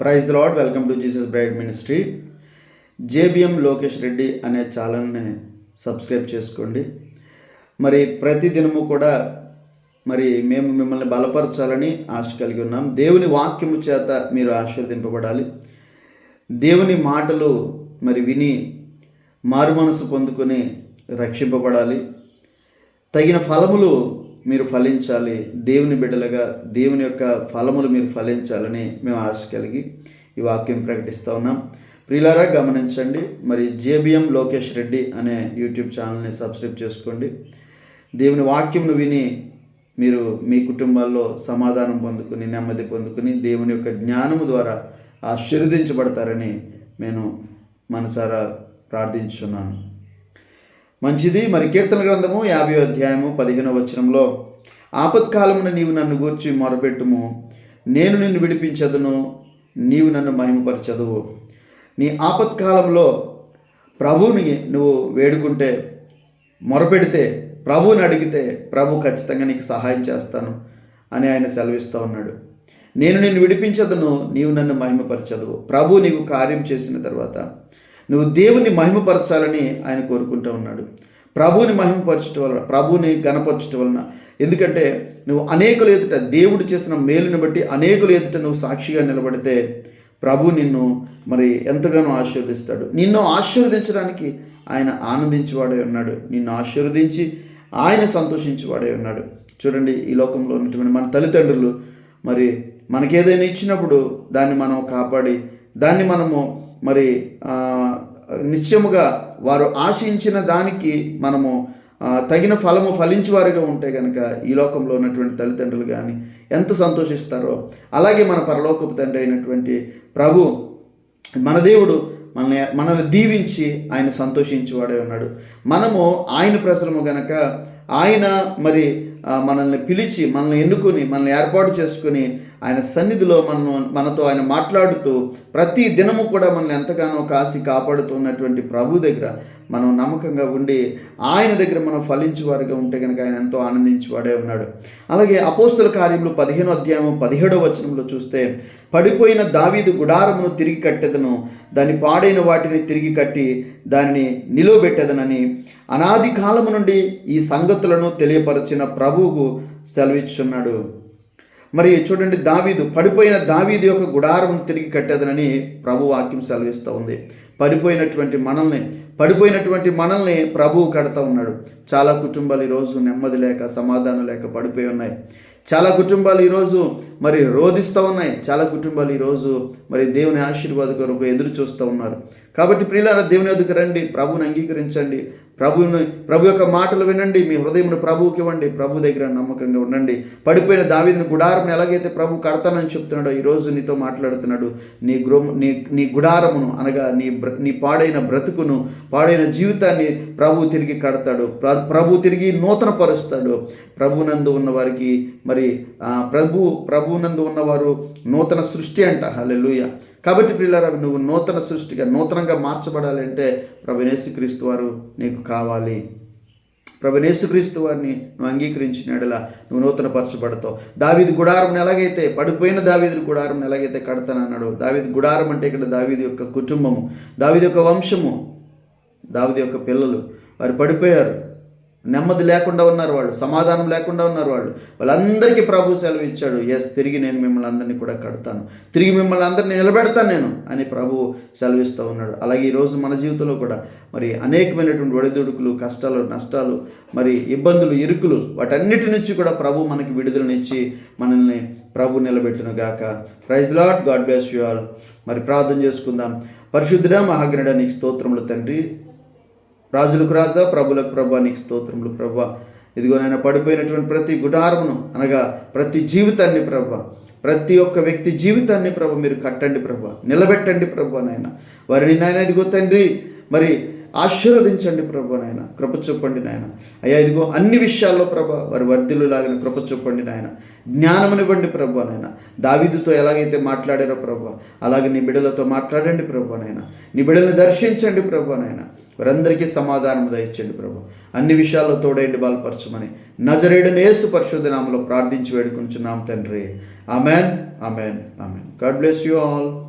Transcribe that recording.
Praise Lord welcome to Jesus bride ministry. JBM Lokesh Reddy అనే ఛానల్ని subscribe చేసుకోండి. మరి ప్రతి దినము కూడా మరి మేము మిమ్మల్ని బలపరచాలని ఆశ కలిగి ఉన్నాం. దేవుని వాక్యము చేత మీరు ఆశీర్వదింపబడాలి. దేవుని మాటలు మరి విని మారు మనసు పొందుకొని రక్షింపబడాలి. తగిన ఫలములు మీరు ఫలించాలి దేవుని బిడ్డలుగా దేవుని యొక్క ఫలములు మీరు ఫలించాలని మేము ఆశ కలిగి ఈ వాక్యం ప్రకటిస్తూ ఉన్నాం. ప్రియులారా గమనించండి మరి జేబిఎం లోకేష్ రెడ్డి అనే యూట్యూబ్ ఛానల్ని సబ్స్క్రైబ్ చేసుకోండి. దేవుని వాక్యంను విని మీరు మీ కుటుంబాల్లో సమాధానం పొందుకుని నెమ్మది పొందుకుని దేవుని యొక్క జ్ఞానము ద్వారా ఆశీర్వదించబడతారని నేను మనసారా ప్రార్థించున్నాను మంచిది. మరి కీర్తన గ్రంథము యాభై అధ్యాయము పదిహేనవ వచనంలో ఆపత్కాలమున నీవు నన్ను గూర్చి మొరపెట్టుము. నేను నిన్ను విడిపించదును నీవు నన్ను మహిమపరచదువు. నీ ఆపత్కాలంలో ప్రభువుని నువ్వు వేడుకుంటే మొరపెడితే ప్రభువుని అడిగితే ప్రభు ఖచ్చితంగా నీకు సహాయం చేస్తాను అని ఆయన సెలవిస్తూ ఉన్నాడు. నేను నిన్ను విడిపించదును నీవు నన్ను మహిమపరచదువు. ప్రభు నీకు కార్యం చేసిన తర్వాత నువ్వు దేవుని మహిమపరచాలని ఆయన కోరుకుంటూ ఉన్నాడు. ప్రభువుని మహిమపరచడం వలన ప్రభువుని గణపరచడం వలన. ఎందుకంటే నువ్వు అనేకులు ఎదుట దేవుడు చేసిన మేలుని బట్టి అనేకులు ఎదుట నువ్వు సాక్షిగా నిలబడితే ప్రభు నిన్ను మరి ఎంతగానో ఆశీర్వదిస్తాడు. నిన్ను ఆశీర్వదించడానికి ఆయన ఆనందించేవాడే ఉన్నాడు. నిన్ను ఆశీర్వదించి ఆయన సంతోషించేవాడే ఉన్నాడు. చూడండి ఈ లోకంలో ఉన్నటువంటి మన తల్లిదండ్రులు మరి మనకేదైనా ఇచ్చినప్పుడు దాన్ని మనం కాపాడి దాన్ని మనము మరి నిశ్చయముగా వారు ఆశించిన దానికి మనము తగిన ఫలము ఫలించేవారుగా ఉంటే కనుక ఈ లోకంలో ఉన్నటువంటి తల్లిదండ్రులు కానీ ఎంత సంతోషిస్తారో అలాగే మన పరలోకపు తండ్రి అయినటువంటి ప్రభు మన దేవుడు మనల్ని మనల్ని దీవించి ఆయన సంతోషించేవాడే ఉన్నాడు. మనము ఆయన ప్రజలము గనక ఆయన మరి మనల్ని పిలిచి మనల్ని ఎన్నుకొని మనల్ని ఏర్పాటు చేసుకుని ఆయన సన్నిధిలో మనం మనతో ఆయన మాట్లాడుతూ ప్రతి దినము కూడా మనల్ని ఎంతగానో కాసి కాపాడుతున్నటువంటి ప్రభు దగ్గర మనం నమ్మకంగా ఉండి ఆయన దగ్గర మనం ఫలించేవారుగా ఉంటే కనుక ఆయన ఎంతో ఆనందించేవాడే ఉన్నాడు. అలాగే అపోస్తుల కార్యంలో పదిహేనో అధ్యాయం పదిహేడో వచనంలో చూస్తే పడిపోయిన దావీదు గుడారమును తిరిగి కట్టెదను దాని పాడైన వాటిని తిరిగి కట్టి దానిని నిలువబెట్టెదనని అనాది కాలము నుండి ఈ సంగతులను తెలియపరచిన ప్రభువుకు సెలవిచ్చున్నాడు మరి చూడండి దావీదు పడిపోయిన దావీదు యొక్క గుడారం తిరిగి కట్టేదనని ప్రభు వాక్యం సెలవిస్తూ ఉంది. పడిపోయినటువంటి మనల్ని పడిపోయినటువంటి మనల్ని ప్రభువు కడతా ఉన్నాడు. చాలా కుటుంబాలు ఈరోజు నెమ్మది లేక సమాధానం లేక పడిపోయి ఉన్నాయి. చాలా కుటుంబాలు ఈరోజు మరి రోధిస్తూ ఉన్నాయి. చాలా కుటుంబాలు ఈరోజు మరి దేవుని ఆశీర్వాద కొరకు ఎదురు చూస్తూ ఉన్నారు. కాబట్టి ప్రియులార దేవుని ఎదుకు రండి ప్రభుని అంగీకరించండి. ప్రభుని ప్రభు యొక్క మాటలు వినండి మీ హృదయమును ప్రభువుకి ఇవ్వండి ప్రభు దగ్గర నమ్మకంగా ఉండండి. పడిపోయిన దావీదిని గుడారం ఎలాగైతే ప్రభు కడతానని చెప్తున్నాడో ఈరోజు నీతో మాట్లాడుతున్నాడు. నీ గృహ నీ నీ గుడారమును అనగా నీ నీ పాడైన బ్రతుకును పాడైన జీవితాన్ని ప్రభు తిరిగి కడతాడు. ప్రభు తిరిగి నూతన పరుస్తాడు ప్రభునందు ఉన్న వారికి మరి ప్రభు ప్రభునందు ఉన్నవారు నూతన సృష్టి అంట. హలెలుయ కాబట్టి పిల్లల నువ్వు నూతన సృష్టిగా నూతనంగా మార్చబడాలి అంటే ప్రభు వారు నీకు కావాలి. ప్రభునేసుక్రీస్తు వారిని నువ్వు అంగీకరించినడలా నువ్వు నూతన పరచబడతావు దావిది గుడారం ఎలాగైతే పడిపోయిన దావీది గుడారం ఎలాగైతే కడతానన్నాడు దావీది గుడారం అంటే ఇక్కడ దావీది యొక్క కుటుంబము దావీది యొక్క వంశము దావిది యొక్క పిల్లలు వారు పడిపోయారు. నెమ్మది లేకుండా ఉన్నారు వాళ్ళు సమాధానం లేకుండా ఉన్నారు వాళ్ళు. వాళ్ళందరికీ ప్రభు సెలవు ఇచ్చాడు. ఎస్ తిరిగి నేను మిమ్మల్ని అందరినీ కూడా కడతాను. తిరిగి మిమ్మల్ని అందరినీ నిలబెడతాను నేను అని ప్రభు సెలవిస్తూ ఉన్నాడు. అలాగే ఈరోజు మన జీవితంలో కూడా మరి అనేకమైనటువంటి ఒడిదుడుకులు కష్టాలు నష్టాలు మరి ఇబ్బందులు ఇరుకులు వాటన్నిటి నుంచి కూడా ప్రభు మనకి విడుదలనిచ్చి మనల్ని ప్రభు నిలబెట్టును గాక. Praise Lord God bless you all మరి ప్రార్థన చేసుకుందాం. పరిశుద్ధుడా మహాగ్రడ నీకు స్తోత్రములు తండ్రి. రాజులకు రాజా ప్రభులకు ప్రభా నీకు స్తోత్రములు ప్రభా. ఇదిగో నాయన పడిపోయినటువంటి ప్రతి గుడారమును అనగా ప్రతి జీవితాన్ని ప్రభ ప్రతి ఒక్క వ్యక్తి జీవితాన్ని ప్రభ మీరు కట్టండి ప్రభ నిలబెట్టండి ప్రభ నాయన. వారిని నాయన ఇదిగో తండ్రి మరి ఆశీర్వదించండి ప్రభు నాయన కృప చూపండి నాయన. అయ్యా ఇదిగో అన్ని విషయాల్లో ప్రభ వారి వర్ధిల్లు లాగిన కృప చూపండి నాయన. జ్ఞానమునివ్వండి ప్రభు నాయన. దావిదుతో ఎలాగైతే మాట్లాడారో ప్రభు అలాగే నీ బిడలతో మాట్లాడండి ప్రభు నాయన. నీ బిడల్ని దర్శించండి ప్రభు నాయన. వారందరికీ సమాధానం దయచండి ప్రభు. అన్ని విషయాల్లో తోడైండి బలపరచమని నజరేయుడని యేసు పరిశోధనామలో ప్రార్థించి వేడుకుంటున్నాం తండ్రి. Amen amen amen God bless you all.